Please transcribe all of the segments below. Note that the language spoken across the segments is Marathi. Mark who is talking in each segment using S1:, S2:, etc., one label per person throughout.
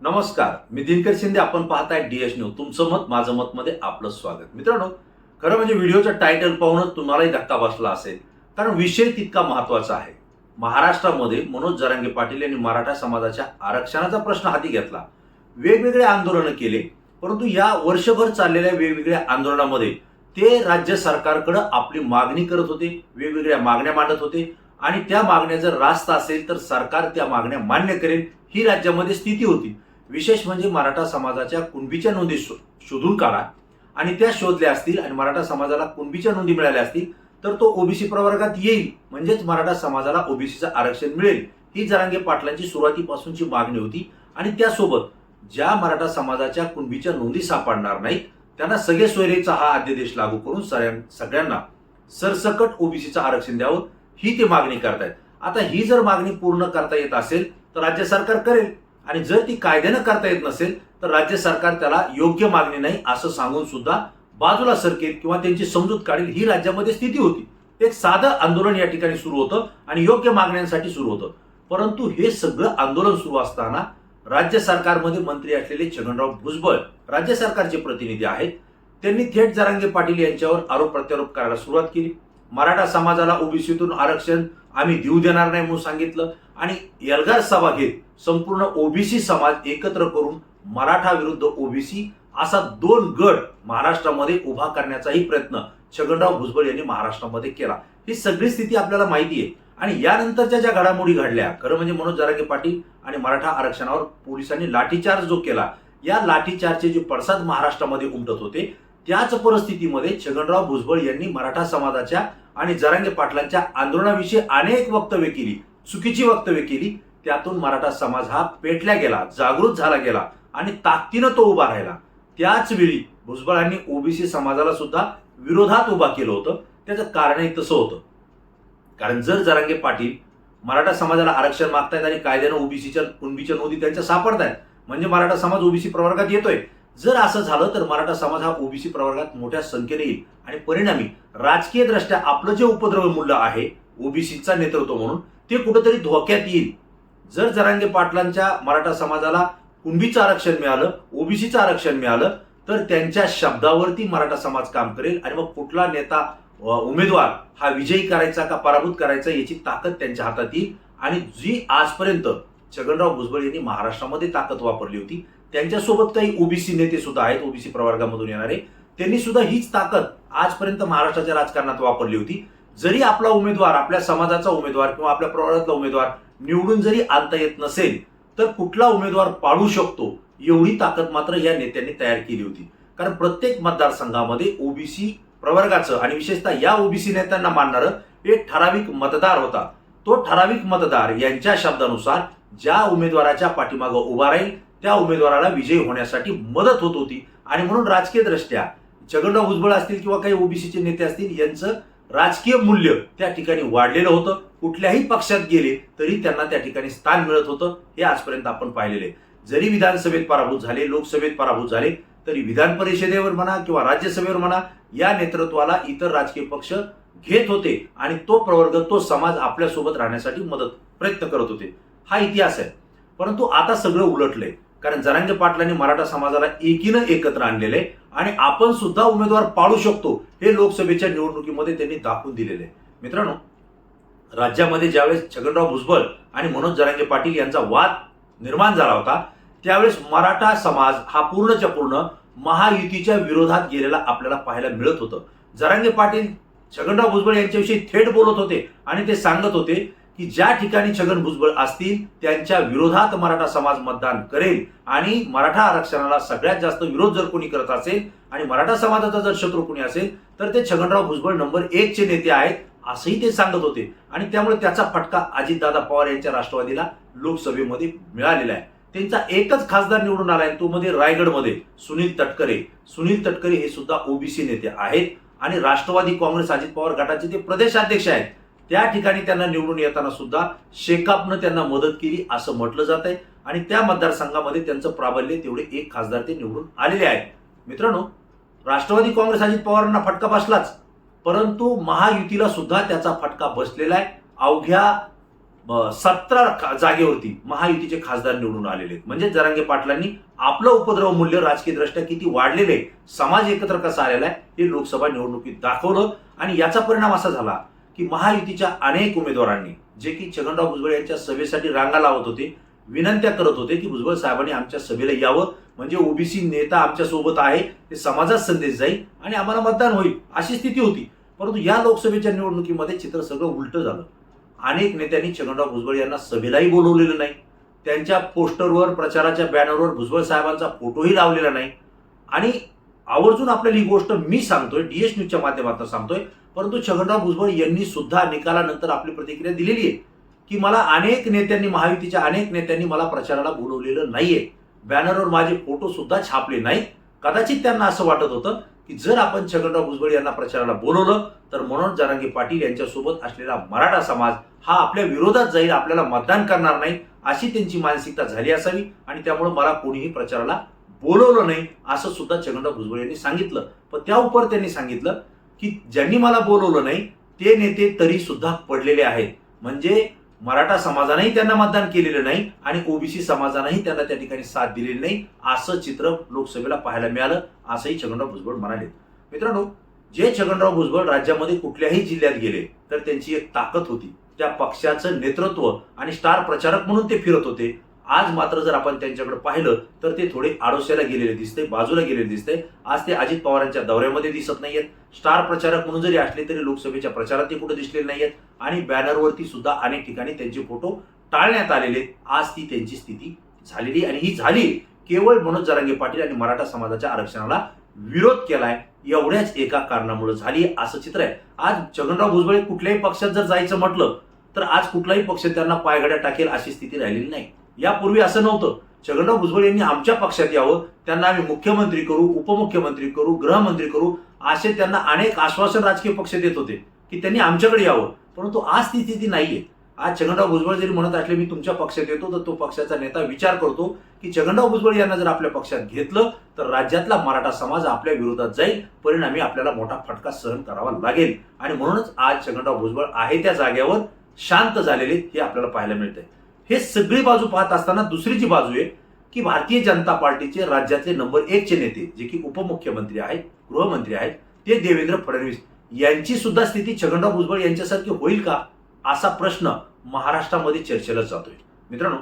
S1: नमस्कार मी दिनकर शिंदे आपण पाहताय डीएस न्यूज तुमचं मत माझं मत मध्ये आपलं स्वागत. मित्रांनो खरं म्हणजे व्हिडिओचं टायटल पाहूनच तुम्हालाही धक्का बसला असेल. कारण विषय तितका महत्त्वाचा आहे. महाराष्ट्रामध्ये मनोज जरांगे पाटील यांनी मराठा समाजाच्या आरक्षणाचा प्रश्न हाती घेतला. वेगवेगळे आंदोलनं केले परंतु या वर्षभर चाललेल्या वेगवेगळ्या आंदोलनामध्ये ते राज्य सरकारकडे आपली मागणी करत होते वेगवेगळ्या मागण्या मांडत होते. आणि त्या मागण्या जर रास्त असेल तर सरकार त्या मागण्या मान्य करेल ही राज्यामध्ये स्थिती होती. विशेष म्हणजे मराठा समाजाच्या कुणबीच्या नोंदी शो- शोधून काढा. आणि त्या शोधल्या असतील आणि मराठा समाजाला कुणबीच्या नोंदी मिळाल्या असतील तर तो ओबीसी प्रवर्गात येईल. म्हणजेच मराठा समाजाला ओबीसीचं आरक्षण मिळेल. ही जरांगे पाटलांची सुरुवातीपासूनची मागणी होती. आणि त्यासोबत ज्या मराठा समाजाच्या कुणबीच्या नोंदी सापडणार नाहीत त्यांना सगळे सोयरेचा हा अध्यादेश लागू करून सगळ्यां- सगळ्यांना सरसकट ओबीसीचं आरक्षण द्यावं ही ते मागणी करतायत. आता ही जर मागणी पूर्ण करता येत असेल तर राज्य सरकार करेल. आणि जर ती कायद्यानं करता येत नसेल तर राज्य सरकार त्याला योग्य मागणी नाही असं सांगून सुद्धा बाजूला सरकेल किंवा त्यांची समजूत काढेल ही राज्यामध्ये स्थिती होती. एक साधं आंदोलन या ठिकाणी सुरू होतं आणि योग्य मागण्यांसाठी सुरू होतं. परंतु हे सगळं आंदोलन सुरू असताना राज्य सरकारमध्ये मंत्री असलेले छगनराव भुजबळ राज्य सरकारचे प्रतिनिधी आहेत. त्यांनी थेट जरांगे पाटील यांच्यावर आरोप प्रत्यारोप करायला सुरुवात केली. मराठा समाजाला ओबीसीतून आरक्षण आम्ही देऊ देणार नाही म्हणून सांगितलं. आणि एल्गार सभा घेत संपूर्ण ओबीसी समाज एकत्र करून मराठा विरुद्ध ओबीसी असा दोन गट महाराष्ट्रामध्ये उभा करण्याचाही प्रयत्न छगनराव भुजबळ यांनी महाराष्ट्रामध्ये केला. ही सगळी स्थिती आपल्याला माहिती आहे. आणि यानंतरच्या ज्या घडामोडी घडल्या खरं म्हणजे मनोज जरागे पाटील आणि मराठा आरक्षणावर पोलिसांनी लाठीचार्ज जो केला या लाठीचार्जचे जे पडसाद महाराष्ट्रामध्ये उमटत होते त्याच परिस्थितीमध्ये छगनराव भुजबळ यांनी मराठा समाजाच्या आणि जरांगे पाटलांच्या आंदोलनाविषयी अनेक वक्तव्य केली चुकीची वक्तव्य केली. त्यातून मराठा समाज हा पेटल्या गेला जागृत झाला गेला आणि ताकदीनं तो उभा राहिला. त्याच वेळी भुजबळांनी ओबीसी समाजाला सुद्धा विरोधात उभा केलं होतं. त्याचं कारणही तसं होतं. कारण जर जरांगे पाटील मराठा समाजाला आरक्षण मागतायत आणि कायद्यानं ओबीसीच्या कुणबीच्या नोंदी त्यांच्या सापडतायत म्हणजे मराठा समाज ओबीसी प्रवर्गात येतोय जर असं झालं तर मराठा समाज हा ओबीसी प्रवर्गात मोठ्या संख्येने येईल. आणि परिणामी राजकीय दृष्ट्या आपलं जे उपद्रव मूल्य आहे ओबीसीचा नेतृत्व म्हणून ते कुठंतरी धोक्यात येईल. जर जरांगे पाटलांच्या मराठा समाजाला कुणबीचं आरक्षण मिळालं ओबीसीचं आरक्षण मिळालं तर त्यांच्या शब्दावरती मराठा समाज काम करेल. आणि मग कुठला नेता उमेदवार हा विजयी करायचा का पराभूत करायचा याची ताकद त्यांच्या हातात येईल. आणि जी आजपर्यंत छगनराव भुजबळ यांनी महाराष्ट्रामध्ये ताकद वापरली होती त्यांच्यासोबत काही ओबीसी नेते सुद्धा आहेत ओबीसी प्रवर्गामधून येणारे. त्यांनी सुद्धा हीच ताकद आजपर्यंत महाराष्ट्राच्या राजकारणात वापरली होती. जरी आपला उमेदवार आपल्या समाजाचा उमेदवार किंवा आपल्या प्रवर्गातला उमेदवार निवडून जरी आणता येत नसेल तर कुठला उमेदवार पाळू शकतो एवढी ताकद मात्र या नेत्यांनी तयार केली होती. कारण प्रत्येक मतदारसंघामध्ये ओबीसी प्रवर्गाचं आणि विशेषतः या ओबीसी नेत्यांना मानणारं एक ठराविक मतदार होता. तो ठराविक मतदार यांच्या शब्दानुसार ज्या उमेदवाराच्या पाठीमागं उभा राहील त्या उमेदवाराला विजयी होण्यासाठी मदत होत होती. आणि म्हणून राजकीय दृष्ट्या छगनराव भुजबळ असतील किंवा काही ओबीसीचे नेते असतील यांचं राजकीय मूल्य त्या ठिकाणी वाढलेलं होतं. कुठल्याही पक्षात गेले तरी त्यांना त्या ठिकाणी स्थान मिळत होतं हे आजपर्यंत आपण पाहिलेले जरी विधानसभेत पराभूत झाले लोकसभेत पराभूत झाले तरी विधान परिषदेवर म्हणा किंवा राज्यसभेवर म्हणा या नेतृत्वाला इतर राजकीय पक्ष घेत होते आणि तो प्रवर्ग तो समाज आपल्यासोबत राहण्यासाठी मदत प्रयत्न करत होते. हा इतिहास आहे. परंतु आता सगळं उलटलंय. कारण जरांगे पाटलांनी मराठा समाजाला एकीनं एकत्र आणलेले आणि आपण सुद्धा उमेदवार पाळू शकतो हे लोकसभेच्या निवडणुकीमध्ये त्यांनी दाखवून दिलेले मित्रांनो राज्यामध्ये ज्यावेळेस छगनराव भुजबळ आणि मनोज जरांगे पाटील यांचा वाद निर्माण झाला होता त्यावेळेस मराठा समाज हा पूर्णच्या पूर्ण महायुतीच्या विरोधात गेलेला आपल्याला पाहायला मिळत होतं. जरांगे पाटील छगनराव भुजबळ यांच्याविषयी थेट बोलत होते आणि ते सांगत होते की ज्या ठिकाणी छगन भुजबळ असतील त्यांच्या विरोधात मराठा समाज मतदान करेल आणि मराठा आरक्षणाला सगळ्यात जास्त विरोध जर कोणी करत असेल आणि मराठा समाजाचा जर शत्रू कोणी असेल तर ते छगनराव भुजबळ नंबर एक चे नेते आहेत असंही ते सांगत होते. आणि त्यामुळे त्याचा फटका अजितदादा पवार यांच्या राष्ट्रवादीला लोकसभेमध्ये मिळालेला आहे. त्यांचा एकच खासदार निवडून आलाय तो मध्ये रायगडमध्ये सुनील तटकरे. सुनील तटकरे हे सुद्धा ओबीसी नेते आहेत. आणि राष्ट्रवादी काँग्रेस अजित पवार गटाचे ते प्रदेशाध्यक्ष आहेत. त्या ठिकाणी त्यांना निवडून येताना सुद्धा शेकापनं त्यांना मदत केली असं म्हटलं जात आहे आणि त्या मतदारसंघामध्ये त्यांचं प्राबल्य तेवढे एक खासदार ते निवडून आलेले आहेत. मित्रांनो राष्ट्रवादी काँग्रेस अजित पवारांना फटका बसलाच. परंतु महायुतीला सुद्धा त्याचा फटका बसलेला आहे. अवघ्या सतरा जागेवरती महायुतीचे खासदार निवडून आलेले आहेत. म्हणजे जरांगे पाटलांनी आपलं उपद्रव मूल्य राजकीय दृष्ट्या किती वाढलेले आहे समाज एकत्र कसा आलेला आहे हे लोकसभा निवडणुकीत दाखवलं. आणि याचा परिणाम असा झाला की महायुतीच्या अनेक उमेदवारांनी जे की छगनराव भुजबळ यांच्या सभेसाठी रांगा लावत होते विनंत्या करत होते की भुजबळ साहेबांनी आमच्या सभेला यावं. म्हणजे ओबीसी नेता आमच्यासोबत आहे ते समाजात संदेश जाईल आणि आम्हाला मतदान होईल अशी स्थिती होती. परंतु या लोकसभेच्या निवडणुकीमध्ये चित्र सगळं उलटं झालं. अनेक नेत्यांनी छगनराव भुजबळ यांना सभेलाही बोलवलेलं नाही. त्यांच्या पोस्टरवर प्रचाराच्या बॅनरवर भुजबळ साहेबांचा फोटोही लावलेला नाही. आणि आवर्जून आपल्याला ही गोष्ट मी सांगतोय डीएस न्यूजच्या माध्यमातून सांगतोय परंतु छगनराव भुजबळ यांनी सुद्धा निकालानंतर आपली प्रतिक्रिया दिलेली आहे की मला अनेक नेत्यांनी महायुतीच्या अनेक नेत्यांनी मला प्रचाराला बोलवलेलं नाहीये. बॅनरवर माझे फोटो सुद्धा छापले नाहीत. कदाचित त्यांना असं वाटत होतं की जर आपण छगनराव भुजबळ यांना प्रचाराला बोलवलं तर मनोज जरांगे पाटील यांच्यासोबत असलेला मराठा समाज हा आपल्या विरोधात जाईल आपल्याला मतदान करणार नाही अशी त्यांची मानसिकता झाली असावी आणि त्यामुळे मला कोणीही प्रचाराला बोलवलं नाही असं सुद्धा छगनराव भुजबळ यांनी सांगितलं. पण त्या उपर त्यांनी सांगितलं की ज्यांनी मला बोलवलं नाही ते नेते तरी सुद्धा पडलेले आहेत. म्हणजे मराठा समाजानेही त्यांना मतदान केलेलं नाही आणि ओबीसी समाजानेही त्यांना त्या ठिकाणी साथ दिलेली नाही असं चित्र लोकसभेला पाहायला मिळालं असंही छगनराव भुजबळ म्हणाले. मित्रांनो जे छगनराव भुजबळ राज्यामध्ये कुठल्याही जिल्ह्यात गेले तर त्यांची एक ताकद होती. त्या पक्षाचं नेतृत्व आणि स्टार प्रचारक म्हणून ते फिरत होते. आज मात्र जर आपण त्यांच्याकडे पाहिलं तर ते थोडे आडोश्याला गेलेले दिसते बाजूला गेलेले दिसते. आज ते अजित पवारांच्या दौऱ्यामध्ये दिसत नाहीयेत. स्टार प्रचारक म्हणून जरी असले तरी लोकसभेच्या प्रचारात ते कुठे दिसलेले नाहीयेत. आणि बॅनरवरती सुद्धा अनेक ठिकाणी त्यांचे फोटो टाळण्यात आलेले आहेत. आज ती त्यांची स्थिती झालेली आणि ही झाली केवळ मनोज जरांगे पाटील आणि मराठा समाजाच्या आरक्षणाला विरोध केलाय. एवढ्याच एका कारणामुळे झाली असं चित्र आहे. आज छगनराव भुजबळ कुठल्याही पक्षात जर जायचं म्हटलं तर आज कुठलाही पक्ष त्यांना पायघड्या टाकेल अशी स्थिती राहिलेली नाही. यापूर्वी असं नव्हतं. छगनराव भुजबळ यांनी आमच्या पक्षात यावं त्यांना आम्ही मुख्यमंत्री करू उपमुख्यमंत्री करू गृहमंत्री करू असे त्यांना अनेक आश्वासन राजकीय पक्ष देत होते की त्यांनी आमच्याकडे यावं. परंतु आज ती स्थिती नाहीये. आज छगनराव भुजबळ जरी म्हणत असले मी तुमच्या पक्षात येतो तर तो पक्षाचा नेता विचार करतो की छगनराव भुजबळ यांना जर आपल्या पक्षात घेतलं तर राज्यातला मराठा समाज आपल्या विरोधात जाईल परिणामी आपल्याला मोठा फटका सहन करावा लागेल. आणि म्हणूनच आज छगनराव भुजबळ आहे त्या जागेवर शांत झालेले हे आपल्याला पाहायला मिळतंय. हे सगळी बाजू पाहत असताना दुसरी जी बाजू आहे की भारतीय जनता पार्टीचे राज्यातले नंबर एक चे नेते जे की उपमुख्यमंत्री आहेत गृहमंत्री आहेत ते देवेंद्र फडणवीस. यांची सुद्धा स्थिती छगनराव भुजबळ यांच्यासारखी होईल का? असा प्रश्न महाराष्ट्रामध्ये चर्चेला जातोय. मित्रांनो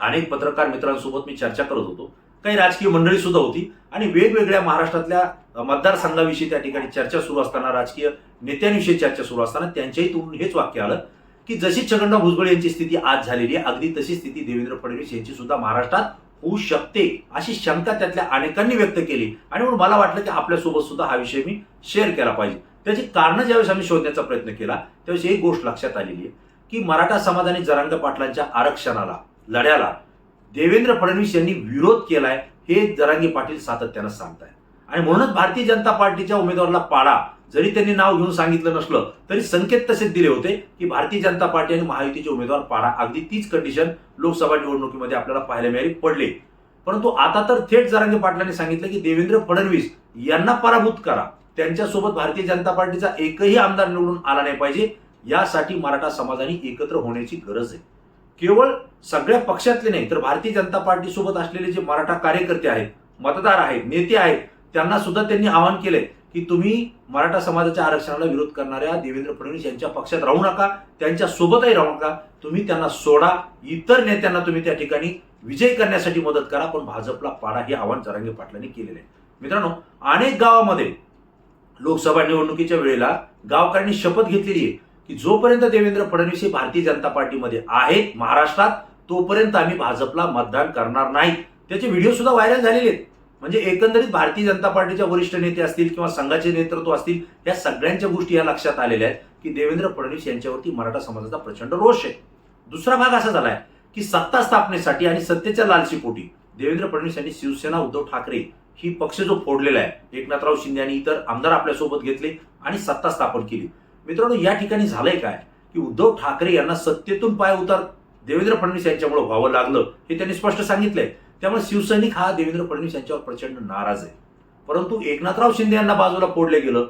S1: अनेक पत्रकार मित्रांसोबत मी चर्चा करत होतो. काही राजकीय मंडळी सुद्धा होती आणि वेगवेगळ्या महाराष्ट्रातल्या मतदारसंघाविषयी त्या ठिकाणी चर्चा सुरू असताना राजकीय नेत्यांविषयी चर्चा सुरू असताना त्यांच्याही तोंडून हेच वाक्य आलं की जशी छगनराव भुजबळ यांची स्थिती आज झालेली आहे अगदी तशी स्थिती देवेंद्र फडणवीस यांची सुद्धा महाराष्ट्रात होऊ शकते अशी शंका त्यातल्या अनेकांनी व्यक्त केली. आणि म्हणून मला वाटलं की आपल्यासोबत सुद्धा हा विषय मी शेअर केला पाहिजे. त्याची कारणं ज्यावेळेस आम्ही शोधण्याचा प्रयत्न केला त्यावेळेस एक गोष्ट लक्षात आलेली आहे की मराठा समाज आणि जरांग पाटलांच्या आरक्षणाला लढ्याला देवेंद्र फडणवीस यांनी विरोध केलाय हे जरांगी पाटील सातत्यानं सांगताय आणि म्हणूनच भारतीय जनता पार्टीच्या उमेदवाराला पाडा जरी त्यांनी नाव घेऊन सांगितलं नसलं तरी संकेत तसेच दिले होते की भारतीय जनता पार्टी आणि महायुतीचे उमेदवार पाडा अगदी तीच कंडिशन लोकसभा निवडणुकीमध्ये आपल्याला पाहायला मिळाली पडले. परंतु आता तर थेट जरांगे पाटलांनी सांगितलं की देवेंद्र फडणवीस यांना पराभूत करा. त्यांच्यासोबत भारतीय जनता पार्टीचा एकही आमदार निवडून आला नाही पाहिजे यासाठी मराठा समाजाने एकत्र होण्याची गरज आहे. केवळ सगळ्या पक्षातले नाही तर भारतीय जनता पार्टी सोबत असलेले जे मराठा कार्यकर्ते आहेत मतदार आहेत नेते आहेत त्यांना सुद्धा त्यांनी आवाहन केलंय की तुम्ही मराठा समाजाच्या आरक्षणाला विरोध करणाऱ्या देवेंद्र फडणवीस यांच्या पक्षात राहू नका त्यांच्या सोबतही राहू नका तुम्ही त्यांना सोडा. इतर नेत्यांना तुम्ही त्या ठिकाणी विजय करण्यासाठी मदत करा पण भाजपला पाडा हे आवाहन जरांगे पाटलांनी केलेलं आहे. मित्रांनो अनेक गावामध्ये लोकसभा निवडणुकीच्या वेळेला गावकऱ्यांनी शपथ घेतलेली आहे की जोपर्यंत देवेंद्र फडणवीस हे भारतीय जनता पार्टीमध्ये आहेत महाराष्ट्रात तोपर्यंत आम्ही भाजपला मतदान करणार नाही. त्याचे व्हिडिओ सुद्धा व्हायरल झालेले आहेत. म्हणजे एकंदरीत भारतीय जनता पार्टीच्या वरिष्ठ नेते असतील किंवा संघाचे नेतृत्व असतील या सगळ्यांच्या गोष्टी या लक्षात आलेल्या आहेत की देवेंद्र फडणवीस यांच्यावरती मराठा समाजाचा प्रचंड रोष आहे. दुसरा भाग असा झालाय की सत्ता स्थापनेसाठी आणि सत्तेच्या लालशीपोटी देवेंद्र फडणवीस यांनी शिवसेना उद्धव ठाकरे ही पक्ष जो फोडलेला आहे एकनाथराव शिंदे आणि इतर आमदार आपल्यासोबत घेतले आणि सत्ता स्थापन केली. मित्रांनो या ठिकाणी झालंय काय? की उद्धव ठाकरे यांना सत्तेतून पाय उतार देवेंद्र फडणवीस यांच्यामुळे व्हावं लागलं हे त्यांनी स्पष्ट सांगितलंय. त्यामुळे शिवसैनिक हा देवेंद्र फडणवीस यांच्यावर प्रचंड नाराज आहे. परंतु एकनाथराव शिंदे यांना बाजूला फोडले गेलं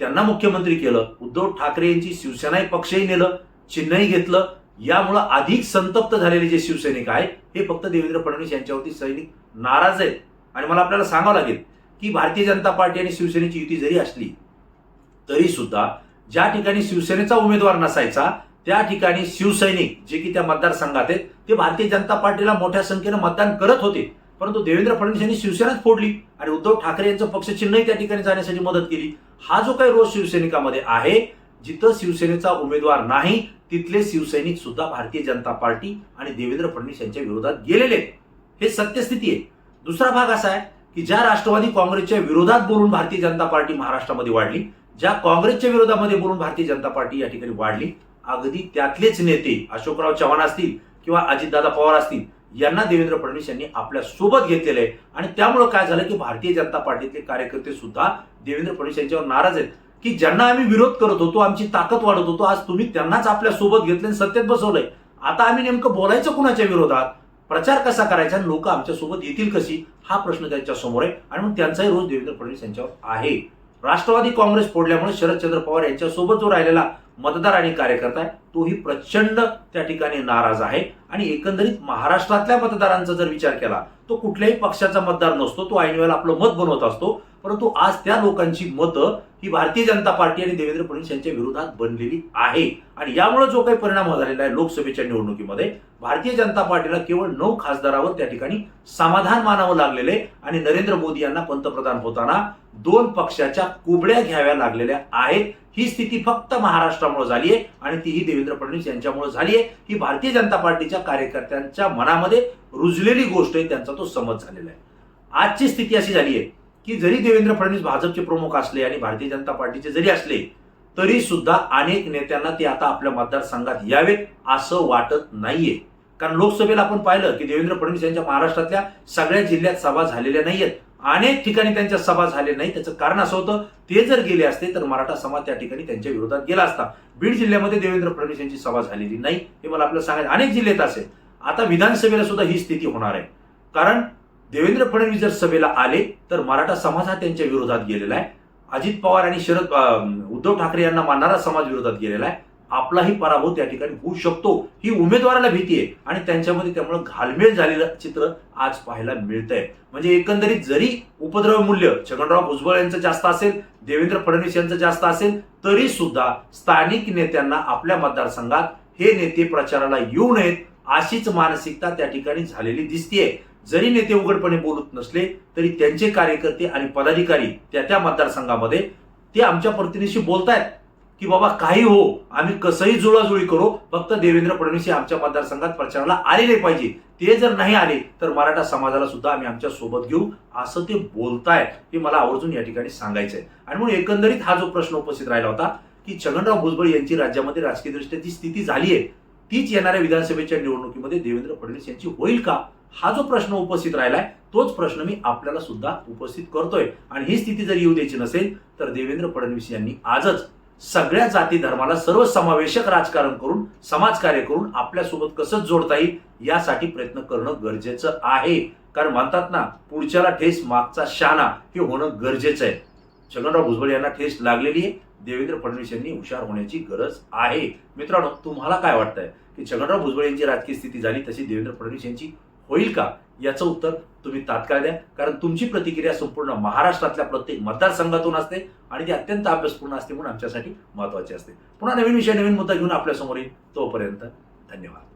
S1: त्यांना मुख्यमंत्री केलं उद्धव ठाकरे यांची शिवसेनाही पक्षही नेलं चिन्हही घेतलं यामुळं अधिक संतप्त झालेले जे शिवसैनिक आहेत हे फक्त देवेंद्र फडणवीस यांच्यावरती सैनिक नाराज आहेत. आणि मला आपल्याला सांगावं लागेल की भारतीय जनता पार्टी आणि शिवसेनेची युती जरी असली तरी सुद्धा ज्या ठिकाणी शिवसेनेचा उमेदवार नसायचा त्या ठिकाणी शिवसैनिक जे की त्या मतदारसंघात आहेत ते भारतीय जनता पार्टीला मोठ्या संख्येनं मतदान करत होते. परंतु देवेंद्र फडणवीस यांनी शिवसेनाच फोडली आणि उद्धव ठाकरे यांचं पक्षचिन्हही त्या ठिकाणी जाण्यासाठी मदत केली. हा जो काही रोज शिवसैनिकामध्ये आहे जिथं शिवसेनेचा उमेदवार नाही तिथले शिवसैनिक सुद्धा भारतीय जनता पार्टी आणि देवेंद्र फडणवीस यांच्या विरोधात गेलेले हे सत्यस्थिती आहे. दुसरा भाग असा आहे की ज्या राष्ट्रवादी काँग्रेसच्या विरोधात बोलून भारतीय जनता पार्टी महाराष्ट्रामध्ये वाढली ज्या काँग्रेसच्या विरोधामध्ये बोलून भारतीय जनता पार्टी या ठिकाणी वाढली अगदी त्यातलेच नेते अशोकराव चव्हाण असतील किंवा अजितदादा पवार असतील यांना देवेंद्र फडणवीस यांनी आपल्यासोबत घेतलेलं आहे. आणि त्यामुळे काय झालं की भारतीय जनता पार्टीतले कार्यकर्ते सुद्धा देवेंद्र फडणवीस यांच्यावर नाराज आहेत. की ज्यांना आम्ही विरोध करत होतो आमची ताकद वाढत होतो आज तुम्ही त्यांनाच आपल्यासोबत घेतले आणि सत्तेत बसवलंय. आता आम्ही नेमकं बोलायचं कुणाच्या विरोधात? प्रचार कसा करायचा आणि लोक आमच्यासोबत येतील कशी? हा प्रश्न त्यांच्यासमोर आहे. आणि मग त्यांचाही रोज देवेंद्र फडणवीस यांच्यावर आहे. राष्ट्रवादी काँग्रेस फोडल्यामुळे शरदचंद्र पवार यांच्या सोबत जो राहिलेला मतदार आणि कार्यकर्ता आहे. तोही प्रचंड त्या ठिकाणी नाराज आहे. आणि एकंदरीत महाराष्ट्रातल्या मतदारांचा जर विचार केला तो कुठल्याही पक्षाचा मतदार नसतो. तो ऐनवेळेला आपलं मत बनवत असतो. परंतु आज त्या लोकांची मतं ही भारतीय जनता पार्टी आणि देवेंद्र फडणवीस यांच्या विरोधात बनलेली आहे. आणि यामुळे जो काही परिणाम झालेला आहे लोकसभेच्या निवडणुकीमध्ये भारतीय जनता पार्टीला केवळ नऊ खासदारावर त्या ठिकाणी समाधान मानावं लागलेले आणि नरेंद्र मोदी यांना पंतप्रधान होताना दोन पक्षाच्या कुबड्या घ्याव्या लागलेल्या आहेत. ही स्थिती फक्त महाराष्ट्रामुळे झाली आहे आणि तीही देवेंद्र फडणवीस यांच्यामुळे झाली आहे. ही भारतीय जनता पार्टीच्या कार्यकर्त्यांच्या मनामध्ये रुजलेली गोष्ट आहे. त्यांचा तो समज झालेला आहे. आजची स्थिती अशी झाली आहे. की जरी देवेंद्र फडणवीस भाजपचे प्रमुख असले आणि भारतीय जनता पार्टीचे जरी असले तरी सुद्धा अनेक नेत्यांना ते आता आपल्या मतदारसंघात यावेत असं वाटत नाहीये. कारण लोकसभेला आपण पाहिलं की देवेंद्र फडणवीस यांच्या महाराष्ट्रातल्या सगळ्या जिल्ह्यात सभा झालेल्या नाहीयेत. अनेक ठिकाणी त्यांच्या सभा झाल्या नाही त्याचं कारण असं होतं ते जर गेले असते तर मराठा समाज त्या ठिकाणी त्यांच्या विरोधात गेला असता. बीड जिल्ह्यामध्ये देवेंद्र फडणवीस यांची सभा झालेली नाही हे मला आपल्याला सांगायचं अनेक जिल्ह्यात असेल. आता विधानसभेला सुद्धा ही स्थिती होणार आहे. कारण देवेंद्र फडणवीस जर सभेला आले तर मराठा समाज हा त्यांच्या विरोधात गेलेला आहे. अजित पवार आणि शरद उद्धव ठाकरे यांना मानणारा समाज विरोधात गेलेला आहे. आपलाही पराभव त्या ठिकाणी होऊ शकतो ही उमेदवाराला भीती आहे. आणि त्यांच्यामध्ये त्यामुळे घालमेल झालेलं चित्र आज पाहायला मिळतंय. म्हणजे एकंदरीत जरी उपद्रव मूल्य छगनराव भुजबळ यांचं जास्त असेल देवेंद्र फडणवीस यांचं जास्त असेल तरी सुद्धा स्थानिक नेत्यांना आपल्या मतदारसंघात हे नेते प्रचाराला येऊ नयेत अशीच मानसिकता त्या ठिकाणी झालेली दिसतीये. जरी नेते उघडपणे बोलत नसले तरी त्यांचे कार्यकर्ते आणि पदाधिकारी त्या त्या मतदारसंघामध्ये ते आमच्या प्रतिनिधीशी बोलतायत की बाबा काही हो आम्ही कसंही जुळाजुळी करू फक्त देवेंद्र फडणवीस हे आमच्या मतदारसंघात प्रचाराला आलेले पाहिजे. ते जर नाही आले तर मराठा समाजाला सुद्धा आम्ही आमच्यासोबत घेऊ. असं ते बोलतायत हे मला आवर्जून या ठिकाणी सांगायचंय. आणि म्हणून एकंदरीत हा जो प्रश्न उपस्थित राहिला होता की छगनराव भुजबळ यांची राज्यामध्ये राजकीयदृष्ट्या जी स्थिती झाली आहे तीच येणाऱ्या विधानसभेच्या निवडणुकीमध्ये देवेंद्र फडणवीस यांची होईल का? हा जो प्रश्न उपस्थित राहिलाय तोच प्रश्न मी आपल्याला सुद्धा उपस्थित करतोय. आणि ही स्थिती जर येऊ द्यायची नसेल तर देवेंद्र फडणवीस यांनी आजच सगळ्या जाती धर्माला सर्वसमावेशक राजकारण करून समाजकार्य करून आपल्यासोबत कसं जोडता येईल यासाठी प्रयत्न करणं गरजेचं आहे. कारण म्हणतात ना पुढच्याला ठेस मागचा शाना हे होणं गरजेचं आहे. छगनराव भुजबळ यांना ठेस लागलेली आहे. देवेंद्र फडणवीस यांनी हुशार होण्याची गरज आहे. मित्रांनो तुम्हाला काय वाटतंय? की छगनराव भुजबळ यांची राजकीय स्थिती झाली तशी देवेंद्र फडणवीस यांची होईल का? याचं उत्तर तुम्ही तात्काळ द्या. कारण तुमची प्रतिक्रिया संपूर्ण महाराष्ट्रातल्या प्रत्येक मतदारसंघातून असते आणि ती अत्यंत अभ्यासपूर्ण असते म्हणून आमच्यासाठी महत्वाची असते. पुन्हा नवीन विषय नवीन मुद्दा घेऊन आपल्यासमोर येईल तोपर्यंत धन्यवाद.